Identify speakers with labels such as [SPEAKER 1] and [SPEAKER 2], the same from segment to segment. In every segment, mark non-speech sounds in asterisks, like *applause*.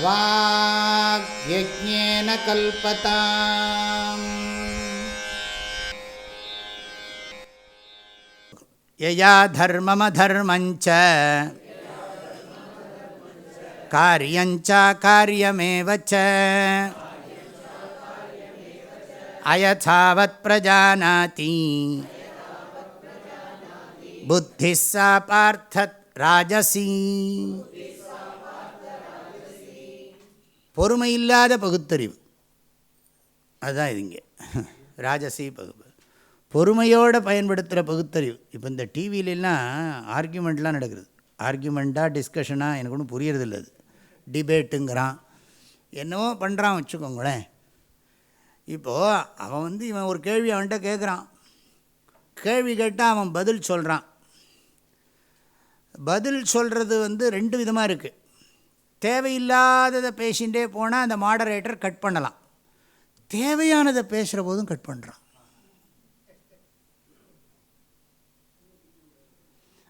[SPEAKER 1] वाग्यज्ञेन कल्पता यया धर्ममधर्मञ्च कार्यञ्चाकार्यमेव च अयथावत् प्रजानाति बुद्धिः सा पार्थ राजसी பொறுமை இல்லாத பகுத்தறிவு. அதுதான் இது இங்கே ராஜசி பகுப்பு. பொறுமையோடு பயன்படுத்துகிற பகுத்தறிவு. இப்போ இந்த டிவியிலலாம் ஆர்கியூமெண்ட்லாம் நடக்கிறது ஆர்கியூமெண்ட்டாக டிஸ்கஷனாக எனக்கு ஒன்றும் புரியறதில்ல அது. டிபேட்டுங்கிறான் என்னவோ பண்ணுறான் வச்சுக்கோங்களேன். இப்போது அவன் வந்து இவன் ஒரு கேள்வி அவன்கிட்ட கேட்குறான் கேள்வி கேட்டால் அவன் பதில் சொல்கிறான் பதில் சொல்கிறது வந்து ரெண்டு விதமாக இருக்குது தேவையில்லாததை பேசிகிட்டே போனால் அந்த மாடரேட்டர் கட் பண்ணலாம். தேவையானதை பேசுகிற போதும் கட் பண்ணுறான்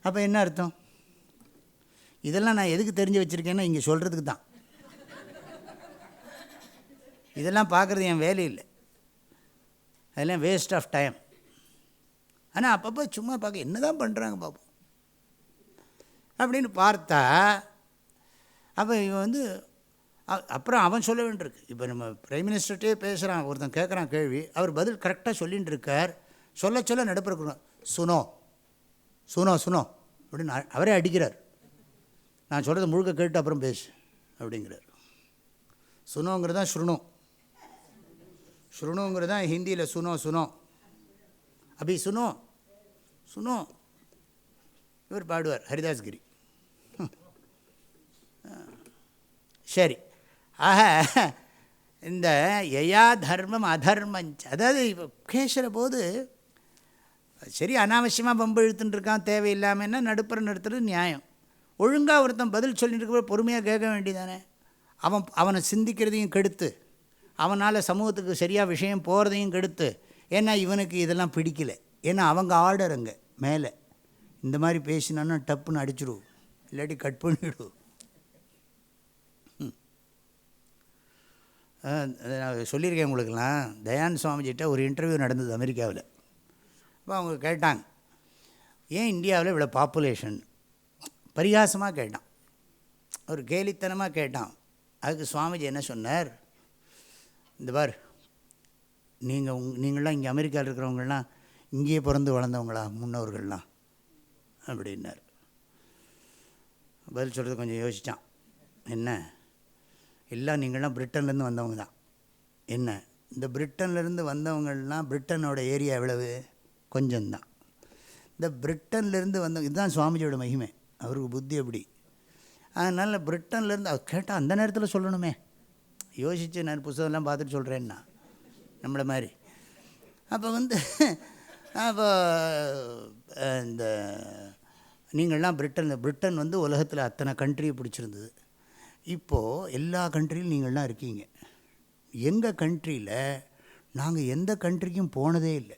[SPEAKER 1] அப்போ என்ன அர்த்தம்? இதெல்லாம் நான் எதுக்கு தெரிஞ்சு வச்சுருக்கேன்னா இங்கே சொல்கிறதுக்கு தான். இதெல்லாம் பார்க்குறது என் வேலையில்லை அதெல்லாம் வேஸ்ட் ஆஃப் டைம் ஆனால் அப்பப்போ சும்மா பார்க்க என்ன தான் பண்ணுறாங்க பார்ப்போம் அப்படின்னு பார்த்தா அப்போ இவன் வந்து அப்புறம் அவன் சொல்ல வேண்டியிருக்கு. இப்போ நம்ம பிரைம் மினிஸ்டர்கிட்டே பேசுகிறான் ஒருத்தன் கேட்குறான் கேள்வி அவர் பதில் கரெக்டாக சொல்லிகிட்டு இருக்கார் சொல்ல சொல்ல நடுப்பிருக்கணும் சுனோ சுனோ சுனோ அப்படின்னு அவரே அடிக்கிறார். நான் சொல்கிறத முழுக்க கேட்டு அப்புறம் பேசு அப்படிங்கிறார். சுனோங்கிறது தான் ஸ்ருணு. ஸ்ருணுங்கிறது தான் ஹிந்தியில் சுனோ சுனோ. அபி சுனோ சுனோ இவர் பாடுவார் ஹரிதாஸ்கிரி சரி. ஆக இந்த எயா தர்மம் அதர்மஞ்ச அதாவது இப்போ பேசுகிற போது சரி அனாவசியமாக பம்பு இழுத்துட்டு இருக்கான் தேவையில்லாமன்னா நடுப்புற நிறுத்துறது நியாயம். ஒழுங்காக ஒருத்தன் பதில் சொல்லிட்டு இருக்க பொறுமையாக கேட்க வேண்டியதானே. அவன் அவனை சிந்திக்கிறதையும் கெடுத்து அவனால் சமூகத்துக்கு சரியாக விஷயம் போகிறதையும் கெடுத்து ஏன்னா இவனுக்கு இதெல்லாம் பிடிக்கல. ஏன்னா அவங்க ஆர்டர் அங்கே மேலே. இந்த மாதிரி பேசினான்னா டப்புன்னு அடிச்சிடுவோம். இல்லாட்டி கட் பண்ணிவிடுவோம் நான் சொல்லியிருக்கேன் உங்களுக்கெல்லாம். தயான் சுவாமிஜிட்ட ஒரு இன்டர்வியூ நடந்தது அமெரிக்காவில். அப்போ அவங்க கேட்டாங்க ஏன் இந்தியாவில் இவ்வளோ பாப்புலேஷன்? பரிகாசமாக கேட்டான். ஒரு கேலித்தனமாக கேட்டான். அதுக்கு சுவாமிஜி என்ன சொன்னார்? இந்த பார் நீங்கள் உங் நீங்களாம் இங்கே அமெரிக்காவில் இருக்கிறவங்களாம் இங்கேயே பிறந்து வளர்ந்தவங்களா முன்னோர்கள்லாம்? அப்படின்னார். பதில் சொல்கிறது கொஞ்சம் யோசித்தான் என்ன? எல்லாம் நீங்களாம் பிரிட்டன்லேருந்து வந்தவங்க தான். என்ன? இந்த பிரிட்டன்லேருந்து வந்தவங்கள்லாம் பிரிட்டனோட ஏரியா எவ்வளவு? கொஞ்சம்தான் இந்த பிரிட்டன்லேருந்து வந்தவங்க இதுதான் சுவாமிஜியோட மகிமை. அவருக்கு புத்தி எப்படி? அதனால் பிரிட்டன்லேருந்து அவர் கேட்டால் அந்த நேரத்தில் சொல்லணுமே. யோசித்து நான் புத்தகம்லாம் பார்த்துட்டு சொல்கிறேன்னா நம்மளை மாதிரி. அப்போ வந்து அப்போ இந்த நீங்கள்லாம் பிரிட்டன் பிரிட்டன் வந்து உலகத்தில் அத்தனை கண்ட்ரியை பிடிச்சிருந்தது. இப்போது எல்லா கண்ட்ரியிலும் நீங்கள்லாம் இருக்கீங்க. எங்கள் கண்ட்ரியில் நாங்கள் எந்த கண்ட்ரிக்கும் போனதே இல்லை.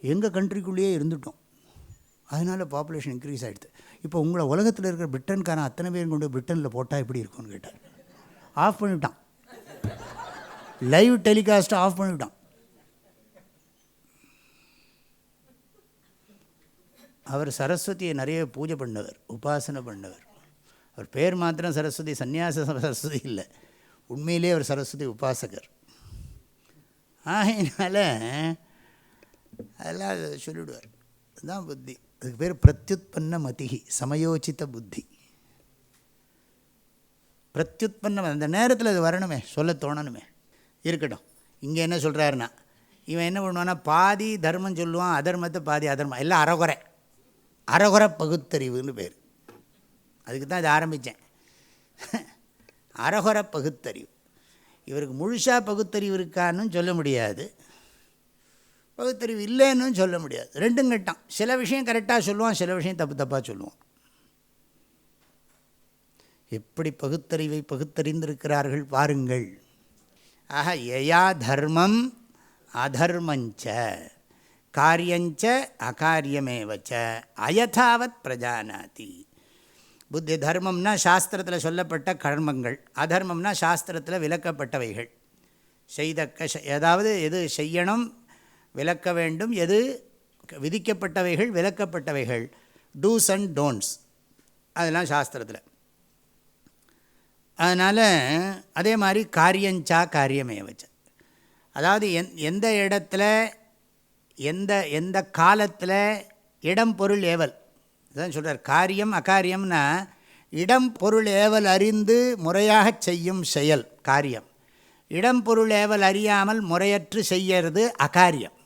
[SPEAKER 1] எங்கள் கண்ட்ரிக்குள்ளேயே இருந்துட்டோம். அதனால் பாப்புலேஷன் இன்க்ரீஸ் ஆகிடுது இப்போ உங்களை உலகத்தில் இருக்கிற பிரிட்டன்காரன் அத்தனை பேரும் கொண்டு பிரிட்டனில் போட்டால் எப்படி இருக்கும்னு கேட்டார். ஆஃப் பண்ணிவிட்டான். லைவ் டெலிகாஸ்ட்டை ஆஃப் பண்ணிவிட்டான். அவர் சரஸ்வதியை நிறைய பூஜை பண்ணவர் உபாசனை பண்ணவர். அவர் பேர் மாத்திரம் சரஸ்வதி சந்நியாச சரஸ்வதி இல்லை. உண்மையிலே அவர் சரஸ்வதி உபாசகர். ஆகையினால அதெல்லாம் சொல்லிவிடுவார். அதுதான் புத்தி. அதுக்கு பேர் பிரத்யுத்பன்ன மதிகி சமயோச்சித புத்தி. பிரத்யுத்பன்னம் அந்த நேரத்தில் அது வரணுமே சொல்ல தோணணுமே. இருக்கட்டும். இங்கே என்ன சொல்கிறாருன்னா இவன் என்ன பண்ணுவான்னா பாதி தர்மம் சொல்லுவான் அதர்மத்தை பாதி அதர்மம். எல்லாம் அறகுறை. அறகுறை பகுத்தறிவுன்னு பேர். அதுக்கு தான் இதை ஆரம்பித்தேன். அரகுர பகுத்தறிவு. இவருக்கு முழுசாக பகுத்தறிவு இருக்கான்னு சொல்ல முடியாது. பகுத்தறிவு இல்லைன்னு சொல்ல முடியாது. ரெண்டும் கட்டம். சில விஷயம் கரெக்டாக சொல்லுவான் சில விஷயம் தப்பு தப்பாக சொல்லுவான். எப்படி பகுத்தறிவை பகுத்தறிந்திருக்கிறார்கள் பாருங்கள். ஆக எயா தர்மம் அதர்மஞ்ச காரியஞ்ச அகாரியமேவச்ச அயதாவத் பிரஜானாதி. புத்தி தர்மம்னா சாஸ்திரத்தில் சொல்லப்பட்ட கர்மங்கள் அதர்மம்னா சாஸ்திரத்தில் விளக்கப்பட்டவைகள். செய்தக்க ஏதாவது எது செய்யணும் விளக்க வேண்டும் எது விதிக்கப்பட்டவைகள் விளக்கப்பட்டவைகள். டூஸ் அண்ட் டோன்ட்ஸ் அதெல்லாம் சாஸ்திரத்தில். அதனால் அதே மாதிரி காரியஞ்சா காரியமே வச்ச. அதாவது எந் எந்த இடத்துல எந்த எந்த காலத்தில் இடம் பொருள் ஏவல். இதுதான் சொல்கிறார் காரியம் அகாரியம்னா இடம் பொருள் ஏவல் அறிந்து முறையாக செய்யும் செயல் காரியம். இடம் பொருள் ஏவல் அறியாமல் முறையற்று செய்யறது அகாரியம்.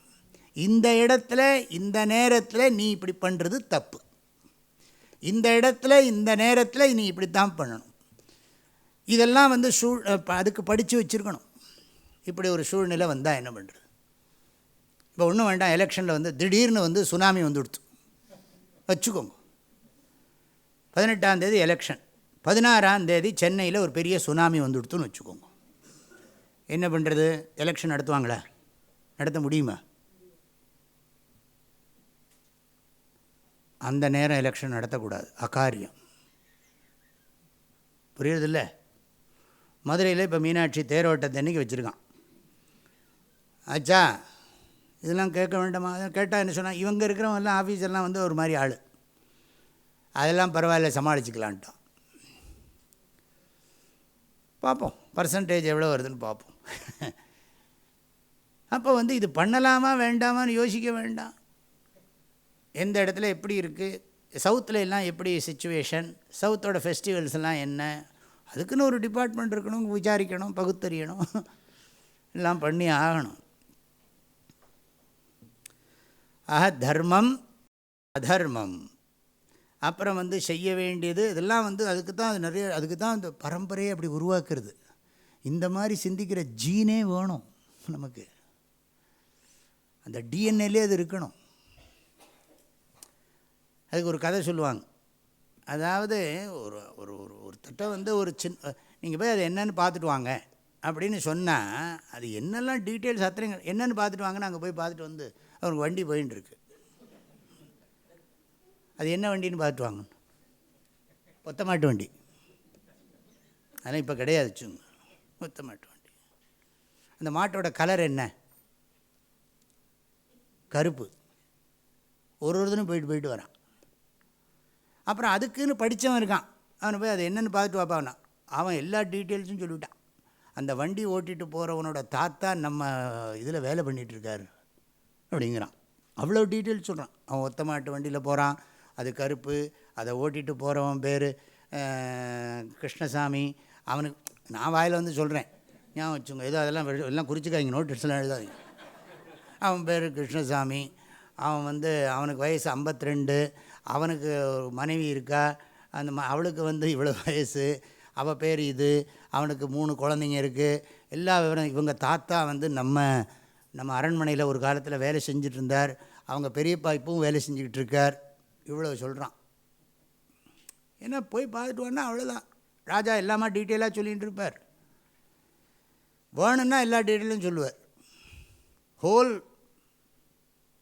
[SPEAKER 1] இந்த இடத்துல இந்த நேரத்தில் நீ இப்படி பண்ணுறது தப்பு. இந்த இடத்துல இந்த நேரத்தில் நீ இப்படி தான் பண்ணணும். இதெல்லாம் வந்து சூழ் அதுக்கு படித்து வச்சுருக்கணும். இப்படி ஒரு சூழ்நிலை வந்தால் என்ன பண்ணுறது இப்போ ஒன்றும் வேண்டாம் எலெக்ஷனில் வந்து திடீர்னு வந்து சுனாமி வந்து வச்சுக்கோங்க. பதினெட்டாம் தேதி எலெக்ஷன் பதினாறாம் தேதி சென்னையில் ஒரு பெரிய சுனாமி வந்துடுத்துன்னு வச்சுக்கோங்க. என்ன பண்ணுறது எலெக்ஷன் நடத்துவாங்களா? நடத்த முடியுமா? அந்த நேரம் எலெக்ஷன் நடத்தக்கூடாது. அகாரியம். புரியுறதில்ல? மதுரையில் இப்போ மீனாட்சி தேரோட்டத்தை அன்றைக்கி வச்சுருக்கான்? ஆச்சா? இதெல்லாம் கேட்க வேண்டாமா? அதெல்லாம் கேட்டால் என்ன சொன்னால் இவங்க இருக்கிறவங்கெல்லாம் ஆஃபீஸர்லாம் வந்து ஒரு மாதிரி ஆள். அதெல்லாம் பரவாயில்ல சமாளிச்சுக்கலான்ட்டோம் பார்ப்போம் பர்சன்டேஜ் எவ்வளோ வருதுன்னு பார்ப்போம். அப்போ வந்து இது பண்ணலாமா வேண்டாமான்னு யோசிக்க வேண்டாம். எந்த இடத்துல எப்படி இருக்குது சவுத்தில் எல்லாம் எப்படி சுச்சுவேஷன் சவுத்தோட ஃபெஸ்டிவல்ஸ் எல்லாம் என்ன? அதுக்குன்னு ஒரு டிபார்ட்மெண்ட் இருக்கணும் விசாரிக்கணும் பகுத்தறியணும். எல்லாம் பண்ணி ஆகணும். ஆக தர்மம் அதர்மம். அப்புறம் வந்து செய்ய வேண்டியது இதெல்லாம் வந்து அதுக்கு தான் அது நிறைய அதுக்கு தான் அந்த பரம்பரையை அப்படி உருவாக்குறது. இந்த மாதிரி சிந்திக்கிற ஜீனே வேணும் நமக்கு. அந்த டிஎன்ஏலே அது இருக்கணும். அதுக்கு ஒரு கதை சொல்லுவாங்க. அதாவது ஒரு ஒரு ஒரு ஒரு திட்டம் வந்து ஒரு சின்ன நீங்கள் போய் அது என்னென்னு பார்த்துட்டு வாங்க அப்படின்னு சொன்னால் அது என்னெல்லாம் டீட்டெயில்ஸ் அத்தனை என்னென்னு பார்த்துட்டு வாங்கன்னு அங்கே போய் பார்த்துட்டு வந்து அவருக்கு வண்டி போயின்னு இருக்கு அது என்ன வண்டின்னு பார்த்துட்டு வாங்கணும் ஒத்த மாட்டு வண்டி. அதெல்லாம் இப்போ கிடையாது சுங்க ஒத்த மாட்டு வண்டி. அந்த மாட்டோட கலர் என்ன? கருப்பு. ஒரு ஒருத்தனும் போயிட்டு போயிட்டு வரான். அப்புறம் அதுக்குன்னு படித்தவன் இருக்கான். அவனை போய் அது என்னென்னு பார்த்துட்டு வாப்பாவனா அவன். எல்லா டீட்டெயில்ஸும் சொல்லிவிட்டான். அந்த வண்டி ஓட்டிகிட்டு போகிறவனோட தாத்தா நம்ம இதில் வேலை பண்ணிகிட்ருக்காரு அப்படிங்கிறான். அவ்வளோ டீட்டெயில்ஸ் சொல்கிறான் அவன் ஒத்தமாட்டு வண்டியில் போகிறான் அது கருப்பு. அதை ஓட்டிகிட்டு போகிறவன் பேர் கிருஷ்ணசாமி. அவனுக்கு நான் வாயில் வந்து சொல்கிறேன் ஏன் வச்சுங்க? ஏதோ அதெல்லாம் எல்லாம் குறிச்சிக்காதீங்க. நோட்டீஸ்லாம் எழுதாதீங்க. அவன் பேர் கிருஷ்ணசாமி. அவன் வந்து அவனுக்கு வயசு ஐம்பத்தி ரெண்டு அவனுக்கு ஒரு மனைவி இருக்கா? அந்த ம அவளுக்கு வந்து இவ்வளோ வயசு. அவள் பேர் இது. அவனுக்கு மூணு குழந்தைங்க இருக்குது எல்லா விவரம் இவங்க தாத்தா வந்து நம்ம நம்ம அரண்மனையில் ஒரு காலத்தில் வேலை செஞ்சுட்டு இருந்தார் அவங்க பெரியப்பா இப்பவும் வேலை செஞ்சுக்கிட்டு இருக்கார் இவ்வளோ சொல்கிறான் ஏன்னா போய் பார்த்துட்டு வந்தால் அவ்வளோதான் ராஜா எல்லாமே டீட்டெயிலாக சொல்லிகிட்டு இருப்பார் வேணும்னா எல்லா டீட்டெயிலும் சொல்லுவார். ஹோல்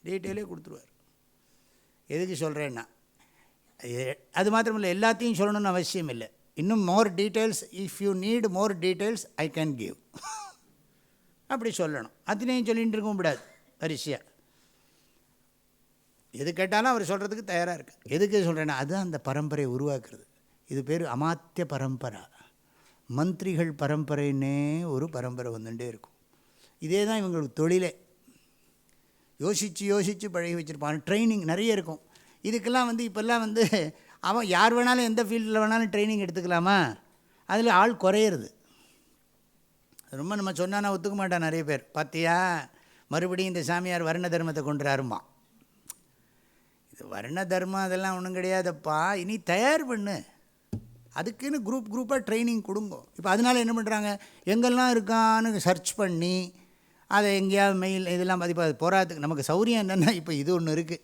[SPEAKER 1] டீட்டெயிலே கொடுத்துருவார். எதுக்கு சொல்கிறேன்னா அது மாத்திரம் இல்லை எல்லாத்தையும் சொல்லணும்னு அவசியம் இல்லை இன்னும் more details if you need more details I can give அப்படி சொல்லணும். அத்தனையும் சொல்லிகிட்டு இருக்கவும் முடியாது வரிசையாக எது கேட்டாலும் அவர் சொல்கிறதுக்கு தயாராக இருக்கு. எதுக்கு சொல்கிறேன்னா அதுதான் அந்த பரம்பரையை உருவாக்குறது. இது பேர் அமாத்திய பரம்பரை. மந்திரிகள் பரம்பரைன்னே ஒரு பரம்பரை வந்துட்டே இருக்கும். இதே தான் இவங்களுக்கு தொழிலே. யோசித்து யோசித்து பழகி வச்சுருப்பான் ட்ரைனிங் நிறைய இருக்கும். இதுக்கெல்லாம் வந்து இப்போல்லாம் வந்து அவன் யார் வேணாலும் எந்த ஃபீல்டில் வேணாலும் ட்ரைனிங் எடுத்துக்கலாமா? அதில் ஆள் குறையிறது. ரொம்ப நம்ம சொன்னால் ஒத்துக்க மாட்டான் நிறைய பேர். பார்த்தியா மறுபடியும் இந்த சாமியார் வர்ண தர்மத்தை கொண்டுறாருமா இது வர்ண தர்மம் அதெல்லாம் ஒன்றும் கிடையாதப்பா. இனி தயார் பண்ணு. அதுக்குன்னு குரூப் குரூப்பாக ட்ரைனிங் கொடுங்கோ. இப்போ அதனால் என்ன பண்ணுறாங்க எங்கெல்லாம் இருக்கான்னு சர்ச் பண்ணி அதை எங்கேயாவது மெயில் இதெல்லாம் இப்போ அது போகிறதுக்கு நமக்கு சௌரியம் என்னென்னா இப்போ இது ஒன்று இருக்குது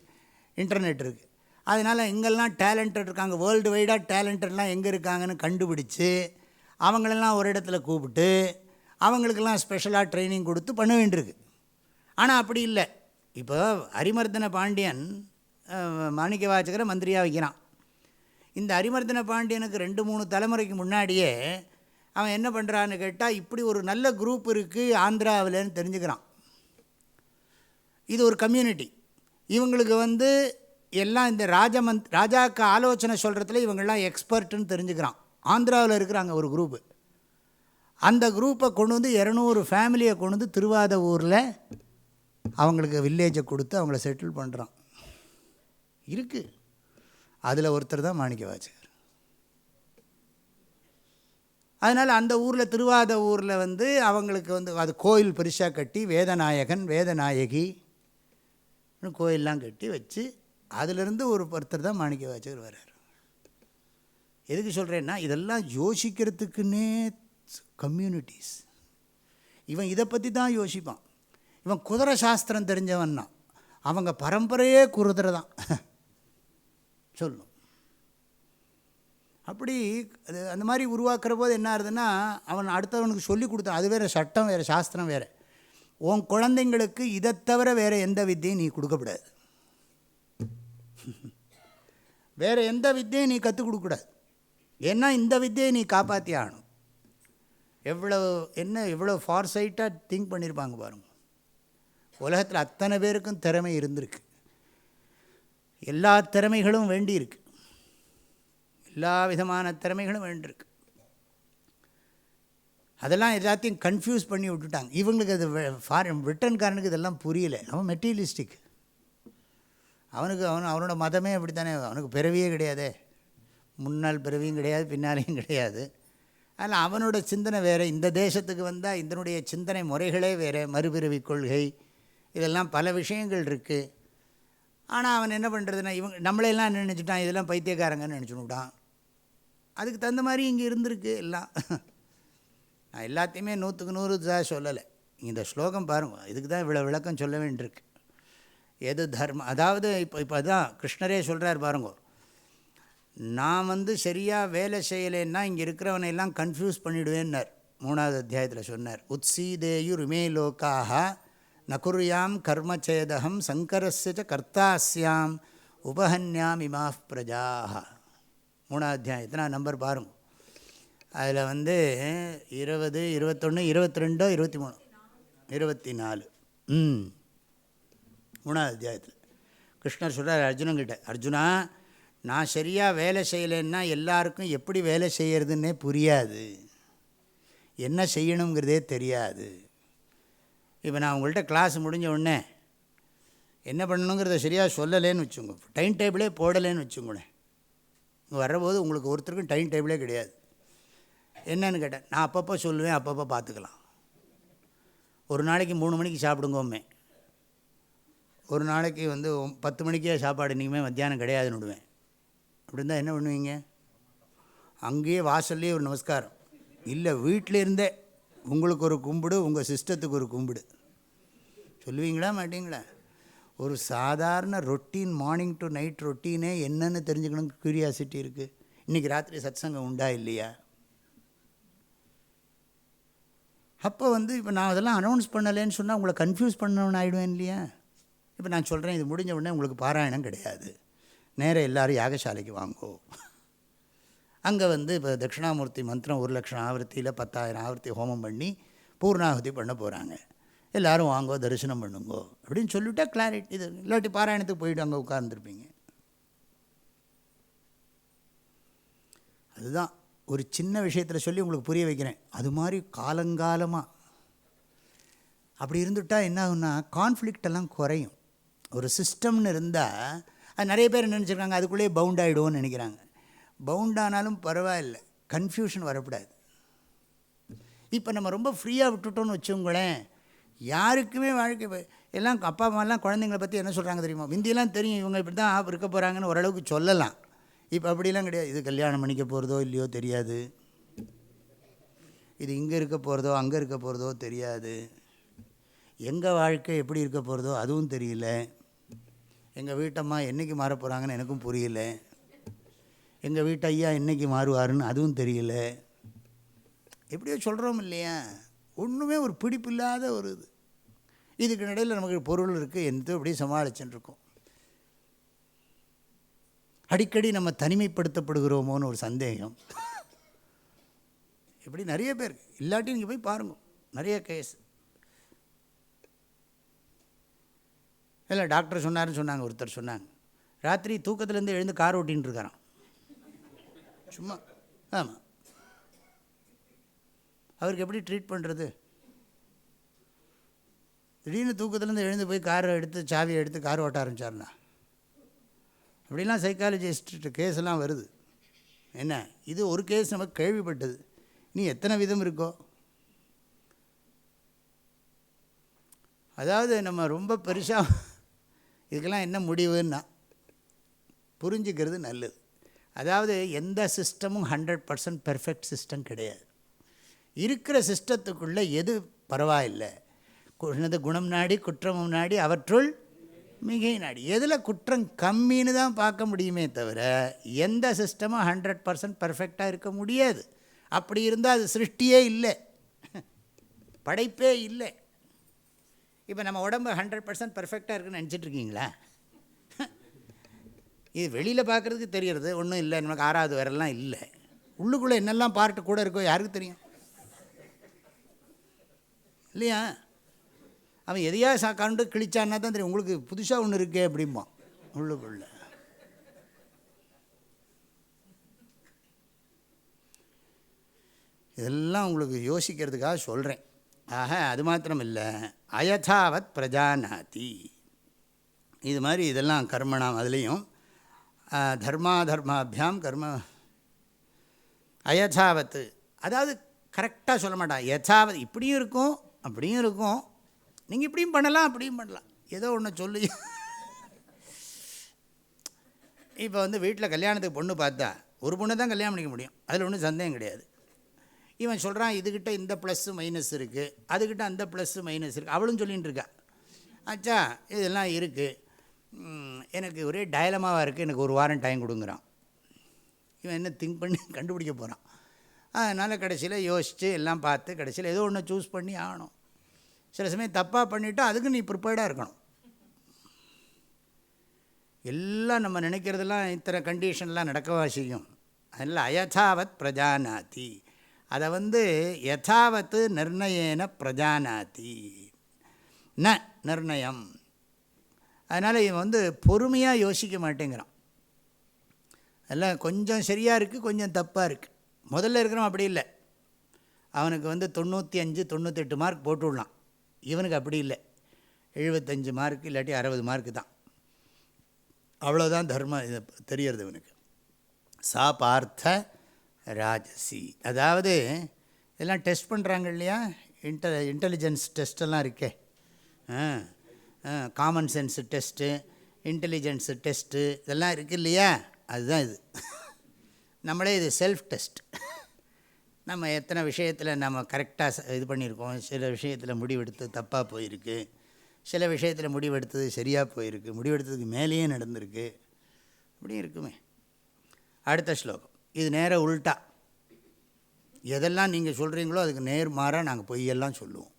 [SPEAKER 1] இன்டர்நெட் இருக்குது அதனால் எங்கெல்லாம் டேலண்டட் இருக்காங்க வேர்ல்டு வைடாக டேலண்டட்லாம் எங்கே இருக்காங்கன்னு கண்டுபிடிச்சி அவங்களெல்லாம் ஒரு இடத்துல கூப்பிட்டு அவங்களுக்கெல்லாம் ஸ்பெஷலாக ட்ரைனிங் கொடுத்து பண்ண வேண்டியிருக்கு. ஆனால் அப்படி இல்லை. இப்போ ஹரிமர்தன பாண்டியன் மாணிக்க வாச்சகரை மந்திரியாக வைக்கிறான். இந்த அரிமர்தன பாண்டியனுக்கு ரெண்டு மூணு தலைமுறைக்கு முன்னாடியே அவன் என்ன பண்ணுறான்னு கேட்டால் இப்படி ஒரு நல்ல குரூப் இருக்குது ஆந்திராவில்னு தெரிஞ்சுக்கிறான். இது ஒரு கம்யூனிட்டி இவங்களுக்கு வந்து எல்லாம் இந்த ராஜமந்த் ராஜாக்கு ஆலோசனை சொல்கிறதுல இவங்கெல்லாம் எக்ஸ்பர்ட்டுன்னு தெரிஞ்சுக்கிறான். ஆந்திராவில் இருக்கிறாங்க ஒரு குரூப்பு அந்த குரூப்பை கொண்டு வந்து இரநூறு ஃபேமிலியை கொண்டு வந்து திருவாத ஊரில் அவங்களுக்கு வில்லேஜை கொடுத்து அவங்கள செட்டில் பண்ணுறான் இருக்குது அதில் ஒருத்தர் தான் மாணிக்க வாசகர். அதனால் அந்த ஊரில் திருவாத ஊரில் வந்து அவங்களுக்கு வந்து அது கோயில் பெருசாக கட்டி வேதநாயகன் வேதநாயகி கோயிலெலாம் கட்டி வச்சு அதிலிருந்து ஒரு ஒருத்தர் தான் மாணிக்க வாச்சகர் வர்றார். எதுக்கு சொல்கிறேன்னா இதெல்லாம் யோசிக்கிறதுக்குன்னே கம்யூனிட்டிஸ் இவன் இதை பற்றி தான் யோசிப்பான். இவன் குதிரை சாஸ்திரம் தெரிஞ்சவன் தான் அவங்க பரம்பரையே குதிரை தான். *laughs* சொல்லும் அப்படி அது அந்த மாதிரி உருவாக்குற போது என்ன ஆகுதுன்னா அவன் அடுத்தவனுக்கு சொல்லி கொடுத்தான் அது வேறு சட்டம் வேறு சாஸ்திரம் வேறு. உன் குழந்தைங்களுக்கு இதை தவிர வேறு எந்த வித்தியும் நீ கொடுக்கக்கூடாது *laughs* வேறு எந்த வித்தியும் நீ கற்றுக் கொடுக்கக்கூடாது. ஏன்னா இந்த வித்தியை நீ காப்பாற்றி ஆகணும். எவ்வளோ என்ன எவ்வளோ ஃபார் சைட்டாக திங்க் பண்ணியிருப்பாங்க பாருங்க. உலகத்தில் அத்தனை பேருக்கும் திறமை இருந்திருக்கு. எல்லா திறமைகளும் வேண்டியிருக்கு. எல்லா விதமான திறமைகளும் வேண்டியிருக்கு. அதெல்லாம் எல்லாத்தையும் கன்ஃபியூஸ் பண்ணி விட்டுட்டாங்க. இவங்களுக்கு அது ஃபாரின் பிரிட்டன்காரனுக்கு இதெல்லாம் புரியல. அவன் மெட்டீரியலிஸ்டிக் அவனுக்கு அவன் அவனோட மதமே அப்படி தானே அவனுக்கு பிறவியே கிடையாதே. முன்னால் பிறவியும் கிடையாது பின்னாலேயும் கிடையாது. அதில் அவனோட சிந்தனை வேறு இந்த தேசத்துக்கு வந்தால் இதனுடைய சிந்தனை முறைகளே வேறு மறுபிறவி கொள்கை இதெல்லாம் பல விஷயங்கள் இருக்குது ஆனால் அவன் என்ன பண்ணுறதுன்னா இவங்க நம்மளையெல்லாம் நினச்சிட்டான் இதெல்லாம் பைத்தியக்காரங்கன்னு நினச்சுட்டான் அதுக்கு தகுந்த மாதிரி இங்கே இருந்திருக்கு எல்லாம். நான் எல்லாத்தையுமே நூற்றுக்கு நூறு தான் சொல்லலை. இந்த ஸ்லோகம் பாருங்கள் இதுக்கு தான் இவ்வளோ விளக்கம் சொல்ல வேண்டியிருக்கு. எது தர்மம் அதாவது இப்போ இப்போ அதான் கிருஷ்ணரே சொல்கிறார் பாருங்கோ நான் வந்து சரியாக வேலை செய்யலைன்னா இங்கே இருக்கிறவனை எல்லாம் கன்ஃபியூஸ் பண்ணிவிடுவேன்னார் மூணாவது அத்தியாயத்தில் சொன்னார். உத்சீதேயு ருமே லோக்காக நகுர்யாம் கர்மச்சேதகம் சங்கரஸ்ய கர்த்தாஸ்யாம் உபஹன்யாம் இமா பிரஜாக மூணாவது அத்தியாயத்தை நான் நம்பர் பாருங்க அதில் வந்து இருபது இருபத்தொன்று இருபத்தி ரெண்டோ இருபத்தி மூணு இருபத்தி நாலு ம். மூணாவது அத்தியாயத்தில். கிருஷ்ணர் சொல்கிறார் அர்ஜுனங்கிட்ட அர்ஜுனா நான் சரியாக வேலை செய்யலைன்னா எல்லாருக்கும் எப்படி வேலை செய்கிறதுன்னே புரியாது. என்ன செய்யணுங்கிறதே தெரியாது. இப்போ நான் உங்கள்கிட்ட கிளாஸ் முடிஞ்ச உடனே என்ன பண்ணணுங்கிறத சரியாக சொல்லலேன்னு வச்சுங்க டைம் டேபிளே போடலேன்னு வச்சுங்களேன் இங்கே வரபோது உங்களுக்கு ஒருத்தருக்கும் டைம் டேபிளே கிடையாது. என்னன்னு கேட்டேன். நான் அப்பப்போ சொல்லுவேன் அப்பப்போ பார்த்துக்கலாம். ஒரு நாளைக்கு மூணு மணிக்கு சாப்பிடுங்கோமே. ஒரு நாளைக்கு வந்து பத்து மணிக்கே சாப்பாடு இன்றைக்குமே மத்தியானம் கிடையாதுன்னு விடுவேன். அப்படி இருந்தால் என்ன பண்ணுவீங்க? அங்கேயே வாசல்லையே ஒரு நமஸ்காரம். இல்லை வீட்டில் இருந்தே உங்களுக்கு ஒரு கும்பிடு உங்கள் சிஸ்டத்துக்கு ஒரு கும்பிடு. சொல்லுவீங்களா மாட்டிங்களா? ஒரு சாதாரண ரொட்டீன் மார்னிங் டு நைட் ரொட்டீனே என்னென்னு தெரிஞ்சுக்கணும் க்யூரியாசிட்டி இருக்குது இன்றைக்கி ராத்திரி சத்சங்கம் உண்டா இல்லையா? அப்போ வந்து இப்போ நான் அதெல்லாம் அனௌன்ஸ் பண்ணலேன்னு சொன்னால் உங்களை கன்ஃபியூஸ் பண்ணவன் ஆகிடுவேன் இல்லையா? இப்போ நான் சொல்கிறேன் இது முடிஞ்ச உடனே உங்களுக்கு பாராயணம் கிடையாது. நேராக எல்லோரும் யாகசாலைக்கு வாங்கோ. அங்கே வந்து இப்போ தட்சிணாமூர்த்தி மந்திரம் ஒரு லட்சம் ஆவர்த்தியில் பத்தாயிரம் ஆவர்த்தி ஹோமம் பண்ணி பூர்ணாகுதி பண்ண போகிறாங்க எல்லோரும் வாங்கோ தரிசனம் பண்ணுங்கோ அப்படின்னு சொல்லிவிட்டா கிளாரிட்டி இது இல்லாட்டி பாராயணத்துக்கு போயிட்டு அங்கே உட்கார்ந்துருப்பீங்க. அதுதான் ஒரு சின்ன விஷயத்தில் சொல்லி உங்களுக்கு புரிய வைக்கிறேன். அது மாதிரி காலங்காலமாக அப்படி இருந்துட்டால் என்ன ஆகுன்னா கான்ஃப்ளிக்டெல்லாம் குறையும். ஒரு சிஸ்டம்னு இருந்தால் அது நிறைய பேர் நினச்சிருக்காங்க? அதுக்குள்ளேயே பவுண்ட் ஆகிடுவோன்னு நினைக்கிறாங்க. பவுண்ட் ஆனாலும் பரவாயில்லை. கன்ஃபியூஷன் வரக்கூடாது. இப்போ நம்ம ரொம்ப ஃப்ரீயாக விட்டுட்டோன்னு வச்சுங்களேன் யாருக்குமே வாழ்க்கை எல்லாம் அப்பா அம்மாலாம் குழந்தைங்களை பற்றி என்ன சொல்கிறாங்க தெரியுமா? முந்தியெல்லாம் தெரியும் இவங்க இப்படி தான் இருக்க போகிறாங்கன்னு ஓரளவுக்கு சொல்லலாம். இப்போ அப்படிலாம் கிடையாது. இது கல்யாணம் பண்ணிக்க போகிறதோ இல்லையோ தெரியாது. இது இங்கே இருக்க போகிறதோ அங்கே இருக்க போகிறதோ தெரியாது. எங்கள் வாழ்க்கை எப்படி இருக்க போகிறதோ அதுவும் தெரியல. எங்கள் வீட்டம்மா என்றைக்கு மாற போகிறாங்கன்னு எனக்கும் புரியல. எங்கள் வீட்டு ஐயா என்றைக்கு மாறுவாருன்னு அதுவும் தெரியல. எப்படியோ சொல்கிறோம் இல்லையா? ஒன்றுமே ஒரு பிடிப்பு இல்லாத ஒரு இது. இதுக்கு இடையில் நமக்கு பொருள் இருக்குது எந்த அப்படியே சமாளிச்சுட்டு அடிக்கடி நம்ம தனிமைப்படுத்தப்படுகிறோமோன்னு ஒரு சந்தேகம். *laughs* இப்படி நிறைய பேர் இல்லாட்டி நீங்கள் போய் பாருங்க. நிறைய கேஸ் இல்லை டாக்டர் சொன்னாருன்னு சொன்னாங்க ஒருத்தர் சொன்னாங்க. ராத்திரி தூக்கத்துலேருந்து எழுந்து கார் ஓட்டின்னு இருக்கிறான் சும்மா ஆமாம் அவருக்கு எப்படி ட்ரீட் பண்ணுறது திடீர்னு தூக்கத்துலேருந்து எழுந்து போய் காரை எடுத்து சாவியை எடுத்து கார் ஓட்ட ஆரம்பிச்சாருண்ணா. அப்படிலாம் சைக்காலஜிஸ்ட் கேஸ் எல்லாம் வருது. என்ன இது ஒரு கேஸ் நமக்கு கேள்விப்பட்டது. நீ எத்தனை விதம் இருக்கோ? அதாவது நம்ம ரொம்ப பெருசாக இதுக்கெல்லாம் என்ன முடிவுன்னா புரிஞ்சுக்கிறது நல்லது. அதாவது எந்த சிஸ்டமும் ஹண்ட்ரட் பர்சன்ட் பெர்ஃபெக்ட் சிஸ்டம் கிடையாது. இருக்கிற சிஸ்டத்துக்குள்ளே எது பரவாயில்லை. என்னது குணம் நாடி குற்றமும் நாடி அவற்றுள் மிகை நாடி. எதில் குற்றம் கம்மின்னு தான் பார்க்க முடியுமே தவிர எந்த சிஸ்டமும் ஹண்ட்ரட் பர்சன்ட் பர்ஃபெக்டாக இருக்க முடியாது. அப்படி இருந்தால் அது சிருஷ்டியே இல்லை. படைப்பே இல்லை. இப்போ நம்ம உடம்பு ஹண்ட்ரட் பர்சன்ட் பர்ஃபெக்டாக இருக்குன்னு நினச்சிட்ருக்கீங்களா? இது வெளியில் பார்க்குறதுக்கு தெரியறது ஒன்றும் இல்லை நமக்கு ஆறாவது வரலாம் இல்லை. உள்ளுக்குள்ளே என்னெல்லாம் பார்ட்டு கூட இருக்கோ யாருக்கு தெரியும்? இல்லையா? அவன் எதையா சா கண்டு கிழிச்சான்னா தான் தெரியும் உங்களுக்கு புதுசாக ஒன்று இருக்கே அப்படிம்பான் உள்ளுக்குள்ள. இதெல்லாம் உங்களுக்கு யோசிக்கிறதுக்காக சொல்கிறேன் ஆக அது மாத்திரம் இல்லை அயதாவத் பிரஜாநாதி இது மாதிரி இதெல்லாம் கர்மணாம் அதுலேயும். தர்மா தர்மாபியாம் கர்ம அயதாவத்து அதாவது கரெக்டாக சொல்ல மாட்டான். யதாவத் இப்படியும் இருக்கும் அப்படியும் இருக்கும். நீங்கள் இப்படியும் பண்ணலாம் அப்படியும் பண்ணலாம். ஏதோ ஒன்று சொல்லி. இப்போ வந்து வீட்டில் கல்யாணத்துக்கு பொண்ணு பார்த்தா ஒரு பொண்ணு தான் கல்யாணம் பண்ணிக்க முடியும். அதில் ஒன்றும் சந்தேகம் கிடையாது. இவன் சொல்கிறான் இதுக்கிட்ட இந்த ப்ளஸ்ஸு மைனஸ் இருக்குது அதுக்கிட்ட அந்த ப்ளஸ்ஸு மைனஸ் இருக்குது அவளும் சொல்லிகிட்டு இருக்கா. ஆச்சா இதெல்லாம் இருக்குது எனக்கு ஒரே டயலமாவாக இருக்குது எனக்கு ஒரு வாரம் டைம் கொடுங்குறான். இவன் என்ன திங்க் பண்ணி *laughs* கண்டுபிடிக்க போகிறான் அதனால் கடைசியில் யோசித்து எல்லாம் பார்த்து கடைசியில் ஏதோ ஒன்று சூஸ் பண்ணி ஆகணும். சில சமயம் தப்பாக பண்ணிவிட்டா அதுக்கு நீ ப்ரிப்பேர்டாக இருக்கணும். எல்லாம் நம்ம நினைக்கிறதெல்லாம் இத்தனை கண்டிஷன்லாம் நடக்கவா செய்யும்? அதனால் அயதாவத் பிரஜாநாதி அதை வந்து யதாவத்து நிர்ணயேன பிரஜானாதி. ந நிர்ணயம். அதனால் இவன் வந்து பொறுமையாக யோசிக்க மாட்டேங்கிறான். எல்லாம் கொஞ்சம் சரியாக இருக்குது கொஞ்சம் தப்பாக இருக்குது முதல்ல இருக்கிறவன் அப்படி இல்லை. அவனுக்கு வந்து தொண்ணூற்றி அஞ்சு தொண்ணூத்தெட்டு மார்க் போட்டுவிடலாம். இவனுக்கு அப்படி இல்லை. எழுபத்தஞ்சு மார்க் இல்லாட்டி அறுபது மார்க்கு தான். அவ்வளோதான் தர்மம் இது தெரியறது இவனுக்கு. சா பார்த்த ராஜசி. அதாவது இதெல்லாம் டெஸ்ட் பண்ணுறாங்க இல்லையா? இன்டெ இன்டெலிஜென்ஸ் டெஸ்ட்டெல்லாம் இருக்கே. Common sense test intelligence test இதெல்லாம் இருக்குது இல்லையா? அதுதான் இது. நம்மளே இது செல்ஃப் டெஸ்ட் நம்ம எத்தனை விஷயத்தில் நம்ம கரெக்டாக இது பண்ணியிருக்கோம். சில விஷயத்தில் முடிவெடுத்து தப்பாக போயிருக்கு. சில விஷயத்தில் முடிவெடுத்தது சரியாக போயிருக்கு. முடிவெடுத்ததுக்கு மேலேயே நடந்திருக்கு. இப்படி இருக்குமே. அடுத்த ஸ்லோகம். இது நேர உள்டா எதெல்லாம் நீங்கள் சொல்கிறீங்களோ அதுக்கு நேர்மாறாக நாங்கள் பொய்யெல்லாம் சொல்லுவோம்.